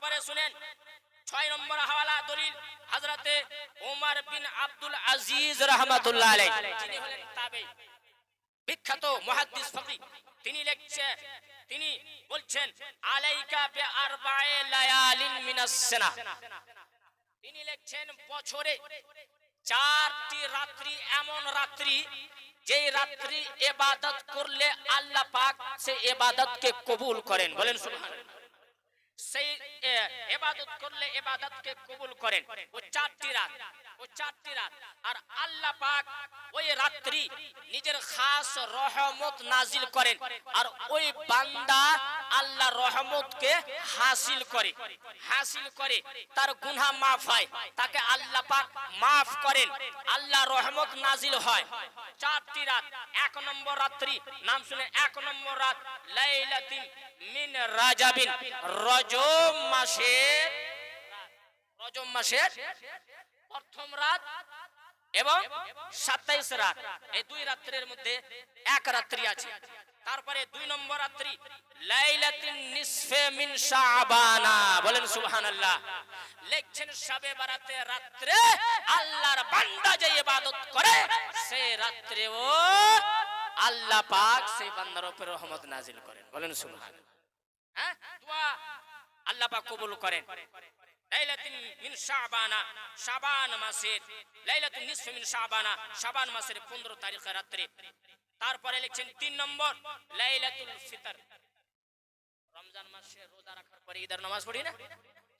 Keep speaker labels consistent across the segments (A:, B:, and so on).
A: তারপরে শুনেন, ছয় নম্বর হাওয়ালা দলিল হযরতে ওমর বিন আব্দুল আজিজ রাহমাতুল্লাহ আলাইহি। যিনি হলেন তাবেঈ বিখ্যাত মুহাদ্দিস ফকিহ তিনি লিখছে, তিনি বলছেন, আলাইকা বি আরবায়ে লায়ালিন মিনাস সানা। তিনি লিখছেন, বছরে চারটি রাত্রি এমন রাত্রি, যেই রাত্রি ইবাদত করলে আল্লাহ পাক সে ইবাদতকে কবুল করেন। বলেন সুবহানাল্লাহ। সেই এবাদত করলে এবাদতকে কবুল করেন। ও চারটি রাত, ও চারটি রাত। আর আল্লাহ পাক ওই রাত্রি নিজের খাস রহমত নাজিল করেন। আর ওই বান্দা আল্লাহ রহমতকে হাসিল করে হাসিল করে, তার গুনাহ মাফ হয়। তাকে আল্লাহ পাক মাফ করেন। আল্লাহ রহমত নাজিল হয়। চারটি রাত, এক নম্বর রাত্রি, নাম শুনে এক নম্বর রাত, লাইলাতিন মিন রাজাবিন। রজব মাসের রজব মাসের প্রথম রাত এবং সাতাইশ রাত। এই দুই রাত্রের মধ্যে এক রাত্রি আছে। তারপরে দুই নম্বর রাত্রি, লাইলাতিন নিসফে মিন শাবানা। বলেন সুবহানাল্লাহ। বারাতে রাত্রে আল্লাহর বান্দা যে ইবাদত করে, সে রাত্রে ও আল্লাহ পাক সেই বান্দার উপর রহমত করেন। বলেন সুবহানাল্লাহ। হ্যাঁ? দোয়া আল্লাহ পাক কবুল করেন। লাইলাতুন মিন শাবানা, শাবান মাসের, লাইলাতুন নিসফ মিন শাবানা, শাবান মাসের 15 তারিখে রাত্রে তারপরে লিখছেন তিন নম্বর, লাইলাতুল ফিতর। রমজান মাসে রোজা রাখার পরে ঈদের নামাজ পড়ি না?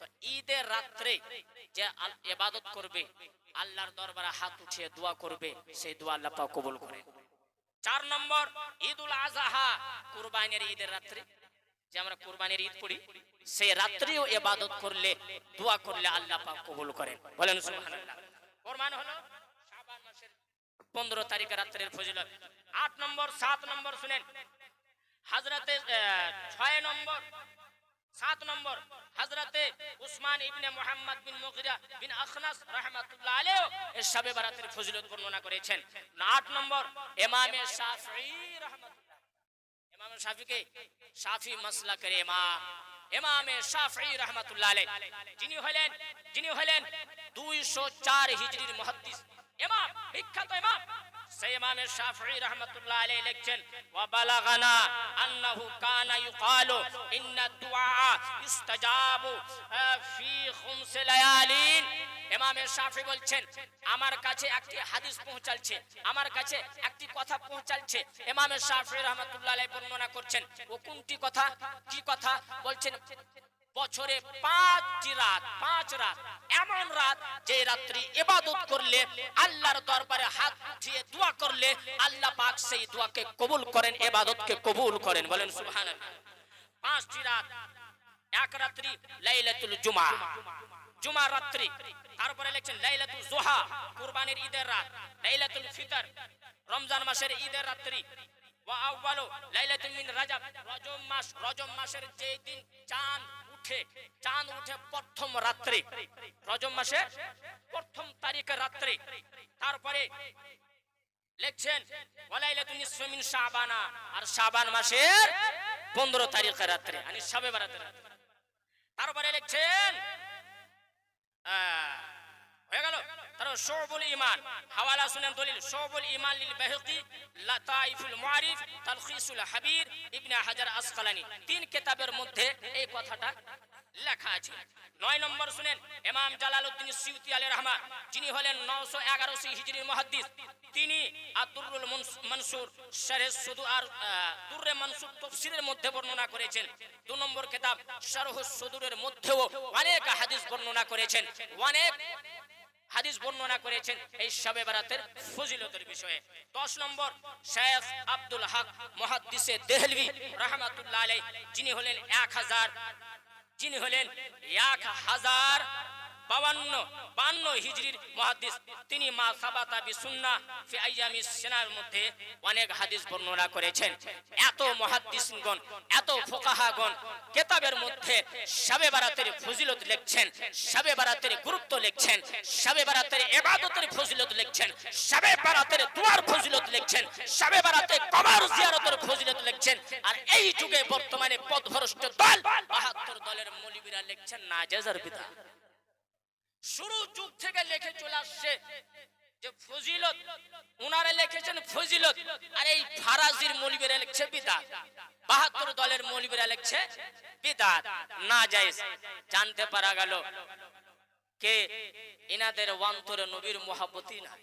A: তো ঈদের রাত্রে যে ইবাদত করবে, আল্লাহর দরবারে হাত উঠিয়ে দোয়া করবে, সেই দোয়া আল্লাহ পাক কবুল করেন চার নম্বর, ঈদুল আজহা, কুরবানির ঈদের রাত্রে। যে আমরা কুরবানির ঈদ পড়ি, সেই রাত্রেও ইবাদত করলে, দোয়া করলে আল্লাহ পাক কবুল করেন বলেন সুবহানাল্লাহ। কুরবান হলো, শাবান মাসের 15 তারিখে রাত্রের ফজিলত। 8 নম্বর 7 নম্বর শুনেন। হযরতে 6 নম্বর, সাত নম্বর। হযরতে উসমান ইবনে মুহাম্মদ বিন মুগিরা বিন আখনাস রাহমাতুল্লাহ আলাইহি এর শবে বারাতের ফজিলত বর্ণনা করেছেন। আট নম্বর ইমামে শাফিঈ রাহমাতুল্লাহ। ইমাম শাফিকে শাফি মাসলাকের ইমাম। ইমামে শাফিঈ রাহমাতুল্লাহ আলাইহি। যিনি হলেন যিনি হলেন 204 হিজরির মুহাদ্দিস। ইমাম বিখ্যাত ইমাম। ইস্তাজাবু আহ, ফি খুমস লায়ালিন। ইমামে শাফি বলছেন আমার কাছে একটি হাদিস পৌঁছালছে আমার কাছে একটি কথা পৌঁছালছে। ইমামে শাফি রহমাতুল্লাহ বর্ণনা করছেন ও কোনটি কথা? কি কথা? বলছেন বছরে পাঁচটি রাত, পাঁচ রাত, এমন রাত যে রাত্রি ইবাদত করলে, আল্লাহর দরবারে হাত উঠিয়ে দোয়া করলে, আল্লাহ পাক সেই দোয়াকে কবুল করেন, ইবাদতকে কবুল করেন। বলেন সুবহানাল্লাহ। পাঁচটি রাত, এক রাত্রি লাইলাতুল জুমা। জুমা রাত্রি, তারপরে লিখছেন লাইলাতুল জোহা, কুরবানির ঈদের রাত, লাইলাতুল ফিতর, রমজান মাসের ঈদের রাত্রি, ওয়া আউয়ালু লাইলাতুল মিন রাজাব, রজব মাস, রজব মাসের যে দিন চাঁদ উঠে চাঁদ উঠে প্রথম রাত্রে রজম মাসে প্রথম তারিখের রাত্রে। তারপরে লিখছেন ওয়ালাইলাতুন নিসফ মিন শাবানা আর শাবান মাসের 15 তারিখে রাত্রে মানে তারপরে লিখছেন আহ, হয়ে গেল? তারপর শুবুল ঈমান। হাওয়ালা শুনেন দলিল শুবুল ঈমান লিল বাহকি লাতাইফুল মুআরিফ তালখিসুল হাবির ইবনে হাজার আসকালানি। তিন কিতাবের মধ্যে এই কথাটা লেখা আছে। নয় নম্বর শুনেন ইমাম জালালউদ্দিন সিউতি আলাইহির রহমান যিনি হলেন 911 হিজরির মুহাদ্দিস। তিনি আদ-দুররুল মনসুর শারহ সুদু আর আহ, মনসুর তাফসীরের মধ্যে বর্ণনা করেছেন। দু নম্বর কিতাব শারহুস সুদুরের মধ্যেও অনেক হাদিস বর্ণনা করেছেন। অনেক হাদিস বর্ণনা করেছেন এই শবে বারাতের ফজিলতের বিষয়ে। 10 নম্বর, শেখ আব্দুল হক মুহাদ্দিসে দেহলভি রাহমাতুল্লাহ আলাইহি, যিনি হলেন 1000 যিনি হলেন এক হাজার বাবান্ন বান্ন হিজরির মহাদিস। তিনি মা ফি আইয়ামি সিনার মধ্যে অনেক হাদিস বর্ণনা করেছেন। এত মহাদিসগণ, এত ফোকাহাগণ কেতাবের মধ্যে বারাতের ফজিলত লিখছেন বারাতের গুরুত্ব লিখছেন শবে বারাতের ইবাদতের ফজিলত লিখছেন শবে বারাতের দুয়ার ফজিলত লিখছেন শবে বারাতে কবর জিয়ারতের ফজিলত লিখছেন। আর এই যুগে বর্তমানে পথভ্রষ্ট দল 72 দলের মৌলবীরা লিখছেন নাজেজ আর বিদা শুরু যুগ থেকে লিখে চলে আসছে যে ফজিলত। উনারা লিখেছেন ফজিলত। আর এই ফারাজির মৌলবীরা লিখছে বিদাত। বাহাত্তর দলের মৌলবীরা লিখছে বিদাত। না জায়েজ, জানতে পারা গেল কে? ইনাদের অন্তরে নবীর মহাব্বতই নাই।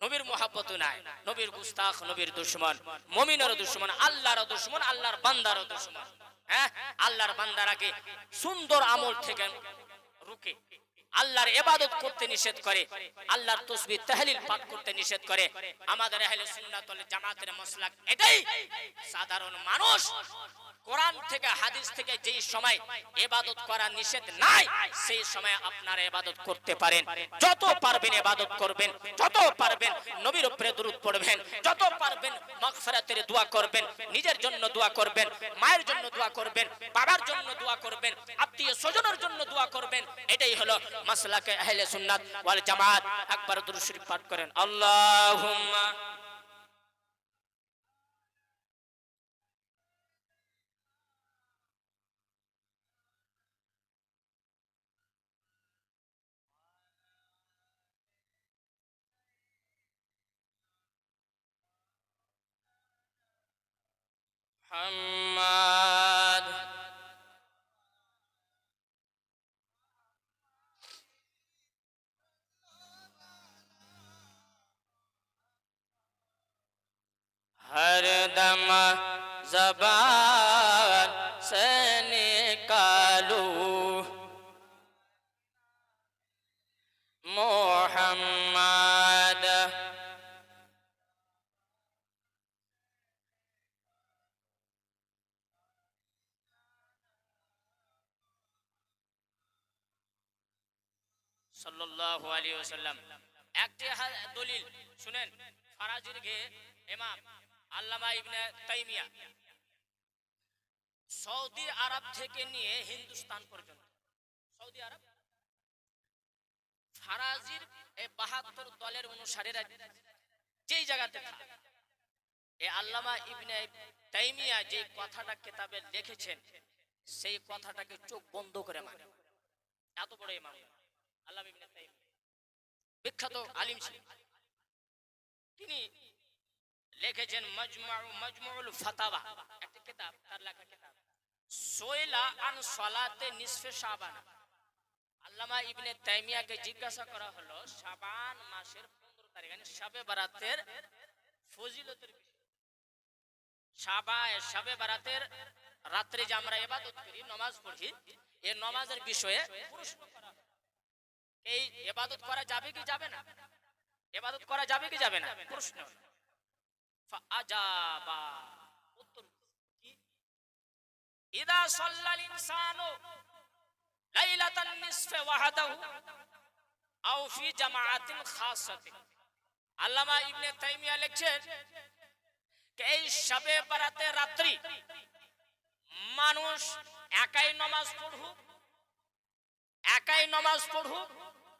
A: নবীর মহাব্বত নাই। নবীর গুস্তাখ, নবীর দুশ্মন মমিনের দুশ্মন আল্লাহর দুশ্মন, আল্লাহর বান্দার দুশ্মন। হ্যাঁ? আল্লাহর বান্দারাকে সুন্দর আমল থেকে রুকে আল্লাহর এবাদত করতে নিষেধ করে, আল্লাহর তসবি, তাহলিল পাঠ করতে নিষেধ করে। আমাদের আহলে সুন্নাত জামাতের মাসলাক এটাই। সাধারণ মানুষ কোরআন থেকে, হাদিস থেকে যেই সময় ইবাদত করা নিষেধ নাই, সেই সময় আপনারা ইবাদত করতে পারেন। যত পারবেন ইবাদত করবেন, যত পারবেন নবীর উপরে দরুদ পড়বেন, যত পারবেন মাগফিরাতের দোয়া করবেন, নিজের জন্য দোয়া করবেন, মায়ের জন্য দোয়া করবেন, বাবার জন্য দোয়া করবেন, আত্মীয় স্বজনের জন্য দোয়া করবেন, এটাই হলো মাসলাকে আহলে সুন্নাত ওয়াল জামাত। একবার দুরূদ শরীফ পাঠ করেন, আল্লাহুম্মা محمد हर दम जबान বাহাত্তর দলের অনুসারীরা যেই জায়গাতে এ আল্লামা ইবনে তাইমিয়া যে কথাটা কিতাবে লিখেছেন, সেই কথাটাকে চোখ বন্ধ করে মানে। এত বড় ইমাম। বিখ্যাত আলিম ছিলেন। তিনি লিখেছেন ফাতাওয়া। একটা কিতাব, তার লেখা কিতাব। আন নিসফে শাবান। আল্লামা ইবনে তাইমিয়াকে জিজ্ঞাসা করা হলো, শাবান মাসের 15 তারিখ মানে শাবে বারাতের ফজিলতের শাবা শাবে বারাতের রাত্রে যে আমরা ইবাদত করি, নামাজ পড়ি এই নামাজের বিষয়ে প্রশ্ন করা। এই এবাদত করা যাবে কি যাবে না? ইবাদত করা যাবে কি যাবে না? প্রশ্ন। আল্লামা ইবনে তাইমিয়া লিখছেন এই রাত্রি মানুষ একাই নামাজ পড়ুক, একাই নামাজ পড়ুক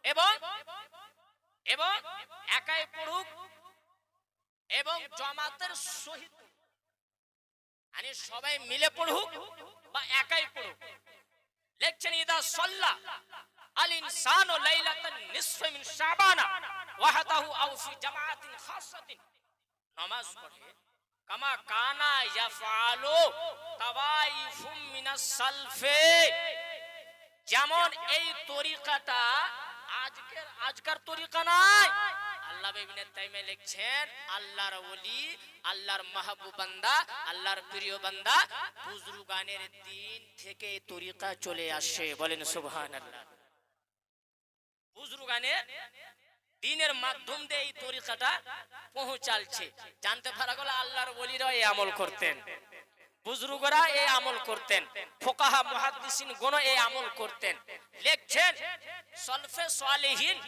A: এবং এবং একাই পড়ুক, এবং জমাতের সহিত মানে সবাই মিলে পড়ুক বা একাই পড়ুক। লিখছেন ইদা সাল্লা আল ইনসানু লাইলাতান নিসফ মিন শাবানা ওয়াহদাহু আও ফি জামাআতিন খাসাতিন। নামাজ পড়ে, কামা কানা ইয়াফআলু তাওয়াইফুম মিনাস সালফে। যেমন এই তরিকাটা আজকের, আজকার তরিকা নাই। আল্লাহ ইবনে তাইমিয়া লিখছেন, আল্লাহর ওলি, আল্লাহর মাহবুব বান্দা, আল্লাহর প্রিয় বান্দা, বুজরুগানের দিন থেকে তরিকা চলে আসে। বলেন সুবহানাল্লাহ। বুজরুগানের দিনের মাধ্যম দিয়ে এই তরিকাটা পৌঁছালছে। জানতে পারা গেল আল্লাহর ওলিরা এই আমল করতেন। বুজরুগরা এই আমল করতেন। ফোকাহা মুহাদ্দিসিন গণ এই আমল করতেন। লিখছেন সলফে সালেহিন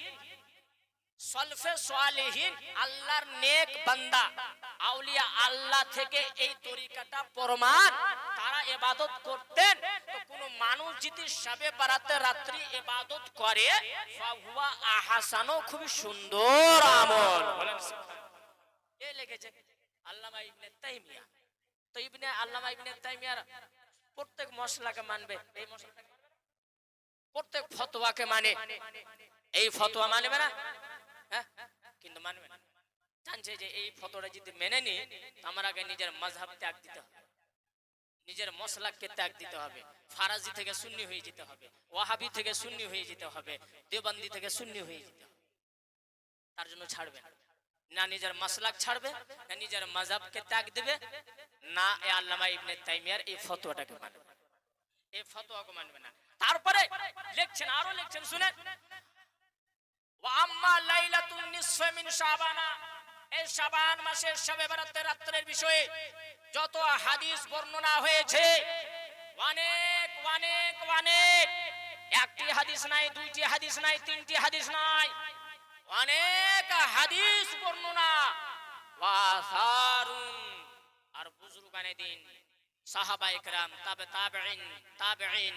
A: সলফে সালেহিন আল্লাহর নেক বান্দা। আউলিয়া আল্লাহ থেকে এই তরিকাটা প্রমাণ। তারা ইবাদত করতেন। তো কোন মানুষ যদি সবে বারাতে রাত্রি ইবাদত করে ফাহুয়া আহাসানো খুব সুন্দর আমল। বলেন এ আল্লামা ইবনে তাইমিয়া। তো ইবনে আল্লামা ইবনে তাইমিয়ার প্রত্যেক মশলাকে মানবে। এই মশলাটাকে প্রত্যেক ফতোয়াকে মানে। এই ফতোয়া মানবে না? হ্যাঁ? কিন্তু মানবে না। জানছে যে এই ফতোয়াটা যদি মেনে নি আমার আগে নিজের মজহাব ত্যাগ দিতে হবে। নিজের মশলাকে ত্যাগ দিতে হবে। ফারাজি থেকে সুন্নি হয়ে যেতে হবে। ওয়াহাবি থেকে সুন্নি হয়ে যেতে হবে। দেওবন্দি থেকে সুন্নি হয়ে যেতে হবে। তার জন্য ছাড়বে না। না নিজের মাসলাক ছাড়বে, না নিজের মজাবকে ত্যাগ দিবে, না এ আল্লামা ইবনে তাইমিয়ার এই ফতোয়াটাকে মানবে। এই ফতোয়াকে মানবে না। তারপরে লিখছেন, আরও লিখছেন, শুনেন। লাইলাতুন মিন শাবানা। এই শাবান মাসের শবে বরাতের রাত্রের বিষয়ে যত হাদিস বর্ণনা হয়েছে, অনেক অনেক অনেক। একটি হাদিস নাই, দুইটি হাদিস নাই, তিনটি হাদিস নাই। অনেক হাদিস বর্ণনা। ওয়াসারুন আর দিন সাহাবা তাবে তাবেইন তাবেইন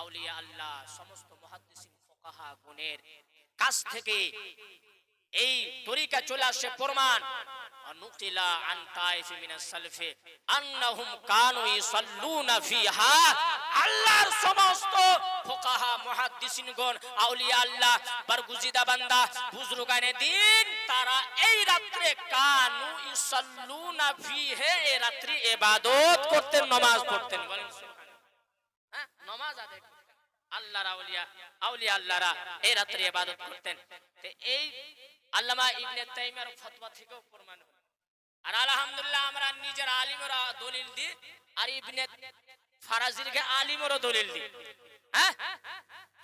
A: আউলিয়া আল্লাহ, সমস্ত মুহাদ্দিসিন ফুকাহা গুণের কাছ থেকে এই তরিকা চলে আসছে প্রমাণ। নুকিলা আন তাইফ মিন সালফ, আন্নাহুম কানু ইসাল্লুনা ফিহা আল্লাহর সমস্ত ফুকাহা, মুহাদ্দিসিনগণ, আউলিয়া আল্লাহ, বরগুজিদা বান্দা, বুজুর্গানে দিন, তারা এই রাত্রে কানু ইসাল্লুনা ফিহে এই রাত্রি ইবাদত করতেন, নামাজ পড়তেন। বলেন। হ্যাঁ নামাজ আদায় আল্লাহর আউলিয়া আউলিয়া আল্লাহরা এই রাত্রে ইবাদত করতেন। এই আল্লামা ইবনে ফতোয়া প্রমাণ আর আলহামদুলিল্লাহ, আমরা নিজের আলিমরা দলিল দি আর ইবনে ফারাজিরকে আলিমরও দলিল দি হ্যাঁ?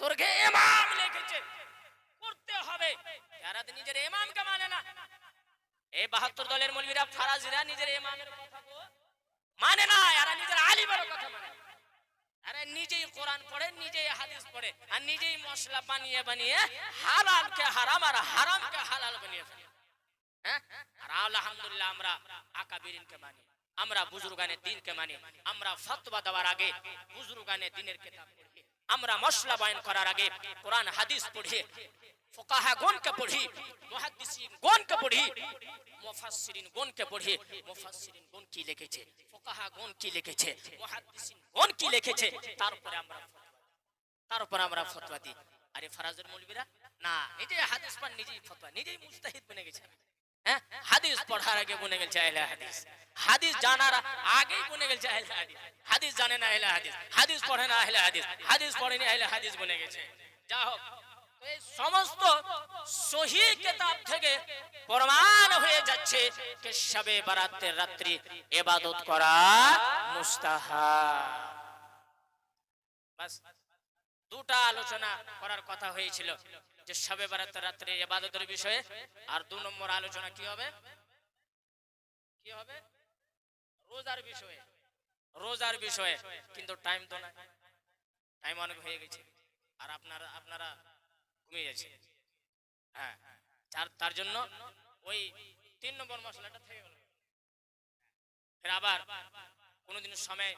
A: তোরকে ইমাম লিখেছে। করতে হবে। যারা নিজের ইমামকে মানে না। এই বাহাত্তর দলের মৌলবীরা ফারাজিরা নিজের ইমামের কথা মানে না, এরা নিজের আলিমের কথা মানে। আরে নিজেই কোরআন পড়ে, নিজেই হাদিস পড়ে, আর নিজেই মশলা বানিয়ে বানিয়ে হালালকে হারাম আর হারামকে হালাল বানিয়ে ফেলে। হ্যাঁ? আর আলহামদুলিল্লাহ আমরা আকাবিরিনকে মানি। আমরা বুজুর্গানে দিনকে মানি, আমরা ফতোয়া দেওয়ার আগে বুজুর্গানে দিনের কিতাব পড়ি, আমরা মশলা বয়ান করার আগে কোরআন, হাদিস পড়ি তারপরে আমরা। আমরা ফতোয়া দিই আরে ফারাজের মৌলবীরা, না, নিজেই হাদিস পান নিজেই ফতোয়া, নিজেই মুস্তাহিদ বনে গেছে হ্যাঁ হাদিস পড়ার আগে বনে গেছে হাদিস জানার আগেই বনে গেছে আহলে হাদিস। হাদিস জানে না আহলে হাদিস। হাদিস পড়ে না আহলে হাদিস। হাদিস পড়েনি আহলে হাদিস বনে গেছে। যা হোক এই সমস্ত সহি কিতাব থেকে প্রমাণ হয়ে যাচ্ছে যে শবে বারাতের রাত্রি ইবাদত করা মুস্তাহাব। বাস, দুটা আলোচনা করার কথা হয়েছিল, যে সবে বারাতের রাত্রে ইবাদতের বিষয়ে, আর দু নম্বর আলোচনা কি হবে? কি হবে? রোজার বিষয়ে রোজার বিষয়ে কিন্তু টাইম তো না টাইম অনেক হয়ে গেছে। আর আপনারা আপনারা ঘুমিয়ে যাচ্ছে হ্যাঁ তার জন্য ওই তিন নম্বর মশলাটা থেকে গেল। ফের আবার কোনোদিন সময়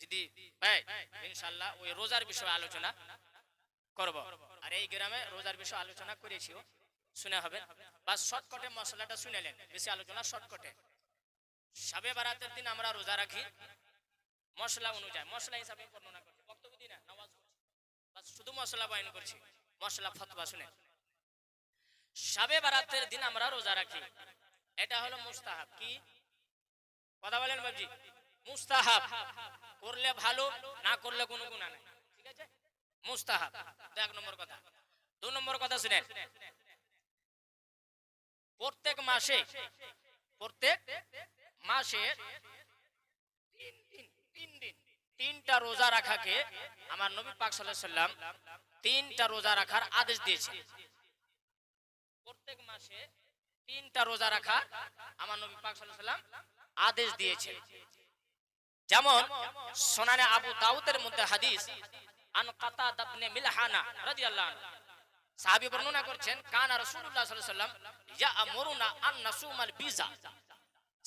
A: যদি পাই ইনশাল্লাহ ওই রোজার বিষয়ে আলোচনা করব। আর এই গ্রামে রোজার বিষয়ে আলোচনা করেছিও শুনে হবে। বা শর্টকটে মশলাটা শুনেলেন বেশি আলোচনা শর্টকটে সবে বারাতের দিন আমরা রোজা রাখি। মশলা অনুযায়ী, মশলা হিসাবে বর্ণনা করছি। বক্তব্য দিই না, নামাজ শুধু মশলা বয়ন করছি। মশলা, ফতোয়া, শুনে। সবে বারাতের দিন আমরা রোজা রাখি। এটা হলো মুস্তাহাব। কি? কথা বলেন বাবজি মুস্তাহাব। করলে ভালো, না করলে কোনো গুণা নাই। ঠিক আছে? মুস্তাহাব। তো এক নম্বর কথা। দু নম্বর কথা শুনেন। প্রত্যেক মাসে, প্রত্যেক মাসে তিন দিন তিন দিন, তিনটা রোজা রাখাকে আমার নবী পাক সাল্লাম তিনটা রোজা রাখার আদেশ দিয়েছে প্রত্যেক মাসে তিনটা রোজা রাখা আমার নবী পাক সাল্লাম আদেশ দিয়েছে যেমন সোনানে আবু দাউদের মধ্যে হাদিস, আন কাতাদা ইবনে মিলহানা রাদিয়াল্লাহু আনহু। সাহাবী বর্ণনা করছেন, কানা রাসূলুল্লাহ সাল্লাল্লাহু আলাইহি সাল্লাম ইয়া'মুরুনা আন নাসুমাল বিজা।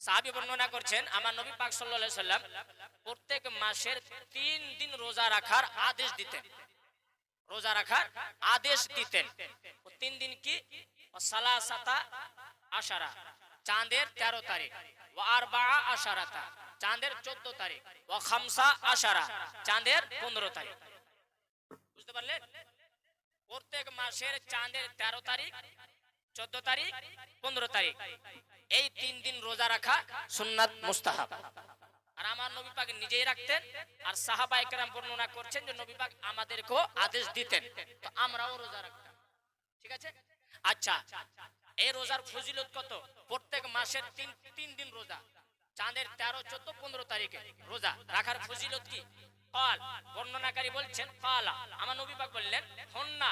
A: সাহাবী বর্ণনা করছেন, আমার নবী পাক আলাইহি সাল্লাম প্রত্যেক মাসের তিন দিন রোজা রাখার আদেশ দিতেন। রোজা রাখার আদেশ দিতেন। তিন দিন কি? সালাসাতা আশারা, চাঁদের তেরো তারিখ। ও আরবা আশারাতা, চাঁদের চোদ্দ তারিখ। ও খামসা আশারা, চাঁদের পনেরো তারিখ। বুঝতে পারলেন? প্রত্যেক মাসের চাঁদের তেরো তারিখ চোদ্দ তারিখ, পনেরো তারিখ। এই তিন দিন রোজা রাখা সুন্নাত মুস্তাহাব। আর আমার নবী পাক নিজেই রাখতেন, আর সাহাবা একরাম বর্ণনা করছেন যে নবী পাক আমাদেরকেও আদেশ দিতেন। তো আমরাও রোজা রাখতাম। ঠিক আছে? আচ্ছা এই রোজার ফজিলত কত? প্রত্যেক মাসের তিন তিন দিন রোজা। চাঁদের তেরো, চোদ্দ, পনেরো তারিখে রোজা। রাখার ফজিলত কি? কাল বর্ণনাকারী বলছেন কালা আমার নবী পাক বললেন হন্না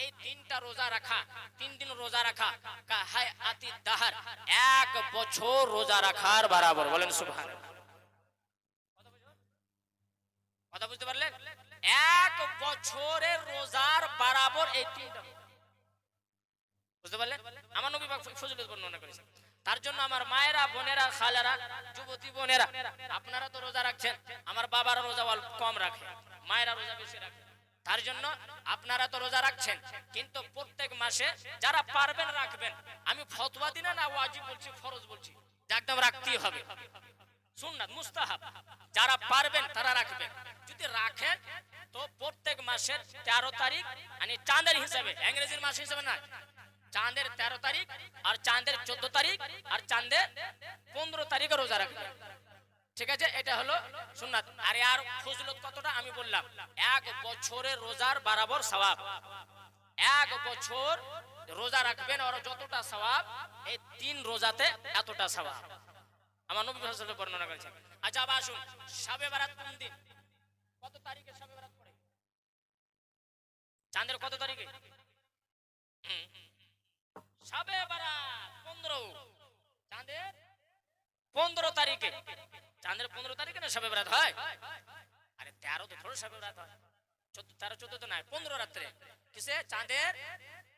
A: এই তিনটা রোজা রাখা, তিন দিন রোজা রাখা আতি দাহার, এক বছর রোজা রাখার বরাবর, বলেন কথা বুঝতে পারলেন? এক বছরের রোজার বরাবর এই তিনটা বুঝতে পারলেন? আমার নবী পাক বর্ণনা করেছেন। তার জন্য আমার মায়েরা, বোনেরা, খালারা, যুবতী বোনেরা, আপনারা তো রোজা রাখছেন, আমার বাবারা রোজা কম রাখে, মায়েরা রোজা বেশি রাখে। তার জন্য আপনারা তো রোজা রাখছেন, কিন্তু প্রত্যেক মাসে যারা পারবেন রাখবেন। আমি ফতোয়া দিনা না ওয়াজিব বলছি, ফরজ বলছি একদম রাখতেই হবে। সুন্নাত, মুস্তাহাব, যারা পারবেন তারা রাখবেন। যদি রাখেন, তো প্রত্যেক মাসের তেরো তারিখ মানে চাঁদের হিসাবে, ইংরেজির মাস হিসাবে না চাঁদের তেরো তারিখ আর চাঁদের চোদ্দ তারিখ আর চাঁদের পনেরো তারিখে রোজা রাখবেন ঠিক আছে? এটা হলো সুন্নাত। আর আর ফজলত কতটা? আমি বললাম, এক বছরের রোজার বরাবর সওয়াব। এক বছর রোজা রাখবেন আর যতটা সওয়াব, এই তিন রোজাতে এতটা সওয়াব। আমার নবী সাল্লাল্লাহু বর্ণনা করেছেন। আচ্ছা আবার আসুন। শাবে বারাত কোন দিন? কত তারিখে শাবে বারাত পড়ে? চাঁদের কত তারিখে। পনেরো। তারিখে। চাঁদের পনেরো তারিখে না শাবে বারাত হয়? তেরো তো তেরো, চোদ্দ তো নাই, পনেরো রাত্রে। কিসে? চাঁদের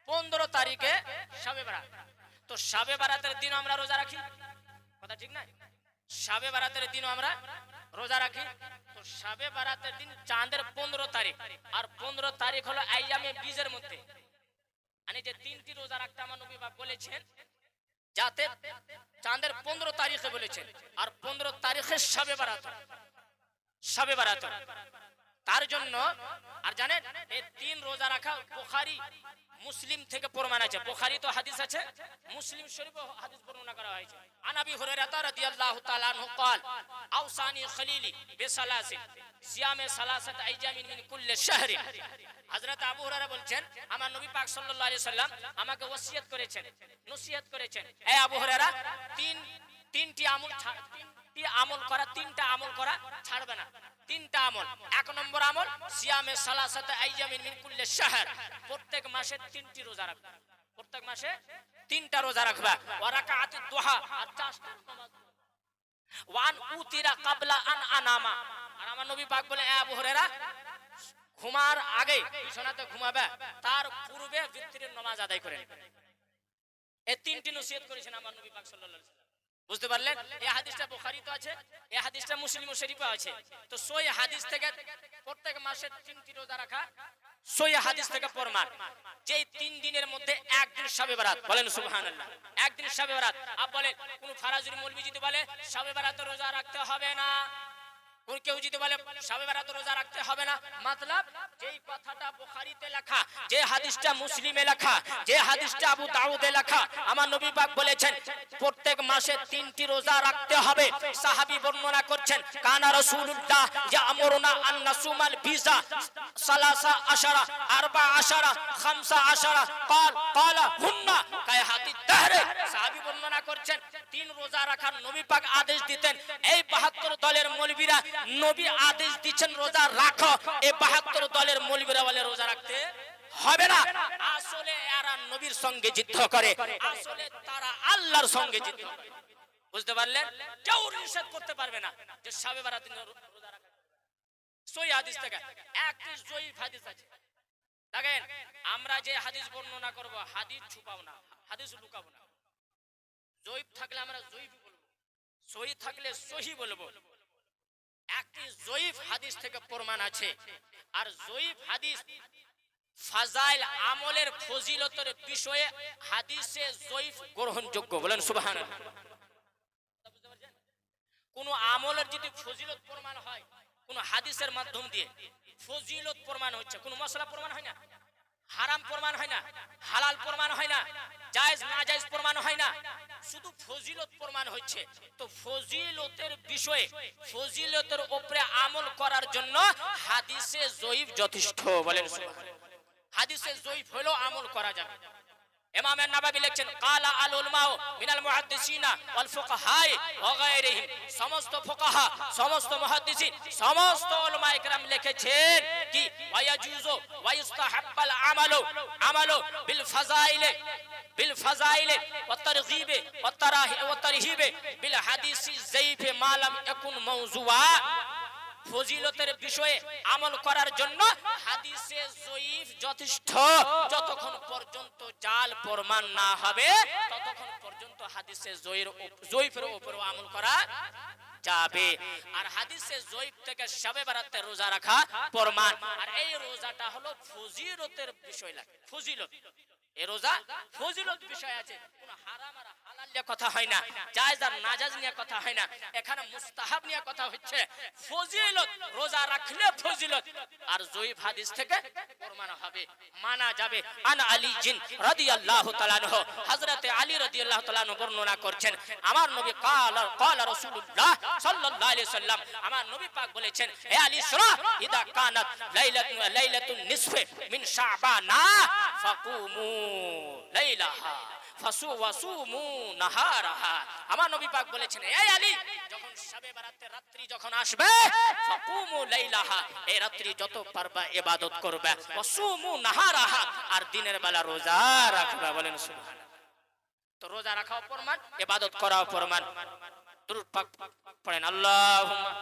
A: পনেরো তারিখে শাবে বারাত। তো শাবে বারাতের দিন আমরা রোজা রাখি? কথা ঠিক না শাবে বারাতের দিন আমরা রোজা রাখি। তো শাবে বারাতের দিন চাঁদের পনেরো তারিখ। আর পনেরো তারিখ হলো আইয়ামে বীজের মধ্যে। মানে যে তিনটি রোজা রাখতে আমার নবী বলেছেন, যাতে চাঁদের পনেরো তারিখে বলেছেন, আর পনেরো তারিখে সবে বারাত সবে বারাত তার জন্য আর জানেন এই তিন রোজা রাখা বুখারি মুসলিম থেকে প্রমাণ আছে বুখারি তো হাদিস আছে মুসলিম শরীফ হাদিস বর্ণনা করা হয়েছে আন আবি হুরায়রা রাদিয়াল্লাহু তাআলা আনহু قال اوصاني خليلي بثلاث صيام ثلاثه ايام من كل شهر হযরত আবু হুরায়রা বলছেন আমার নবী পাক সাল্লাল্লাহু আলাইহি সাল্লাম আমাকে ওসিয়ত করেছেন নসিহত করেছেন হে আবু হুরায়রা তিন তিনটি আমল ছাড় তিনটি আমল করা তিনটা আমল করা ছাড়বে না তিনটা আমল। এক নম্বর আমল, সিয়ামে সালাসাতে আইয়ামিন মিন কুল্লি শাহর। প্রত্যেক মাসে তিনটি রোজা রাখবা। প্রত্যেক মাসে তিনটা রোজা রাখবা। আর ওয়ান উতিরা আন আনামা। আর আমার নবী পাক বলে আবু হুরায়রা, ঘুমার আগে বিছানাতে ঘুমাবে। তার পূর্বে ভিত্তির নামাজ আদায় করে এই তিনটি নসিহত করেছেন আমার নবী পাক সাল্লাল্লাহু আলাইহি বুঝতে পারলেন? এই হাদিসটা বুখারী তো আছে, এই হাদিসটা মুসলিম শরীফে আছে। তো সই হাদিস থেকে প্রত্যেক মাসে তিনটি রোজা রাখা, সই হাদিস থেকে প্রমাণ যে তিন দিনের মধ্যে একদিন শবে বরাত, বলেন সুবহানাল্লাহ। একদিন শবে বরাত। আপ বলেন, কোন ফারাজুল মুলবি যদি বলে শবে বরাত রোজা রাখতে হবে না। কোন কেউ যদি বলে শবে বরাত রোজা রাখতে হবে না মতলব যেই কথাটা বুখারীতে লেখা যে হাদিসটা মুসলিমে লেখা যে হাদিসটা আবু দাউদে লেখা আমার নবী পাক বলেছেন প্রত্যেক মাসে তিনটি রোজা রাখতে হবে সাহাবী বর্ণনা করছেন কানা রাসূলুল্লাহ ইয়ামুরুনা আন নাসুমাল বিজা সালাসা আশারা আরবা আশারা খামসা আশারা قال قال হুন্না কায় হাতি দাহরে সাহাবী বর্ণনা করছেন তিন রোজা রাখার নবী পাক আদেশ দিতেন এই 72 দলের মৌলবীরা নবী আদেশ দিচ্ছেন রোজা রাখো। এই 72 দলের মৌলবীরা বলে রোজা রাখতে হবে না। আসলে এরা নবীর সঙ্গে যুদ্ধ করে। আসলে তারা আল্লাহর সঙ্গে যুদ্ধ করে। বুঝতে পারলেন? কেউ নিষেধ করতে পারবে না যে সাবে বারাত রোজা রাখা সই হাদিস থেকে। একটি জয়ীফ হাদিস আছে। দেখেন, আমরা যে হাদিস বর্ণনা করব, হাদিস ছুপাও না, হাদিস লুকাবো না। জয়ীফ থাকলে আমরা জয়ীফ বলব। সহি থাকলে সহি বলব। একটি জয়ীফ হাদিস থেকে প্রমাণ আছে। আর জয়ীফ হাদিস ফাজাইল আমলের ফজিলতের বিষয়ে হাদিসে জয়ীফ গ্রহণযোগ্য। বলেন, সুবহানাল্লাহ। কোন আমলের যদি ফজিলত প্রমাণ হয়, কোন হাদিসের মাধ্যম দিয়ে ফজিলত প্রমাণ হচ্ছে, কোন মশলা প্রমাণ হয় না? হারাম প্রমাণ হয় না, হালাল প্রমাণ হয় না, জায়েজ না জায়েজ প্রমাণ হয় না। শুধু ফজিলত প্রমাণ হচ্ছে। তো ফজিলতের বিষয়ে, ফজিলতের উপরে আমল করার জন্য হাদিসে জয়ীফ যথেষ্ট বলেন। হাদিসে জয়ীফ হলেও আমল করা যাবে। ইমাম নাবাবী লিখছেন, কালা আল উলমাও মিনাল মুহাদ্দিসিনা ওয়াল ফুকাহাই ওয়া গায়রিহিম। সমস্ত ফুকাহা, সমস্ত মুহাদ্দিসিন, সমস্ত উলামা ইকরাম লিখেছেন কি? ওয়ায়াজুজু ওয়া ইস্তাহাব্বাল আমালু। আমালু বিল ফাজাইলে বিল ফাজাইলে, ওয়া তারগিবে, ওয়া তারাহি, ওয়া তারহিবে, বিল হাদিসি যাইফে মালাম ইয়াকুন মাওজুয়া ফজিলতের বিষয়ে আমল করার জন্য হাদিসে জয়ীফ যথেষ্ট। যতক্ষণ পর্যন্ত জাল প্রমাণ না হবে, ততক্ষণ পর্যন্ত হাদিসে জয়ীর জয়ীফের উপরে আমল করা যাবে। আর হাদিসে জয়ীফ থেকে সবে বারাতে রোজা রাখা প্রমাণ। আর এই রোজাটা হলো ফজিলতের বিষয় লাগে। ফজিলত। এই রোজা ফজিলত বিষয় আছে। কোন হারাম আর হালাল নিয়ে কথা হয় না জায়েজ আর নাজায়েজ নিয়ে কথা হয় না, এখানে মুস্তাহাব নিয়ে কথা হচ্ছে। ফজিলত, রোজা রাখলে ফজিলত, আর জয়ীফ হাদিস থেকে প্রমাণ হবে, মানা যাবে। আন আলী জিন রাদিয়াল্লাহু তাআলা আনহু, হযরতে আলী রাদিয়াল্লাহু তাআলা বর্ণনা করছেন, আমার নবী কাল কাল রাসূলুল্লাহ সাল্লাল্লাহু আলাইহি সাল্লাম আমার নবী পাক বলেছেন, হে আলী, শুনো, ইদা কানাত লাইলাতুন লাইলাতুন নিসফে মিন শাবানা, ফাকুমু লাইলাহা। ফাসু ওয়াসুমু নাহারাহা। আমার নবী পাক বলেছেন এই আলী, যখন শবে বারাতের রাত্রি যখন আসবে, ফাকুমু লাইলাহা এই রাত্রি যত পারবা ইবাদত করবে। ওয়াসুমু নাহারাহা, আর দিনের বেলা রোজা রাখবে। বলেন, সুবহানাল্লাহ। তো রোজা রাখাও প্রমাণ, ইবাদত করাও প্রমাণ। দুরূদ পাক পড়েন, আল্লাহুম্মা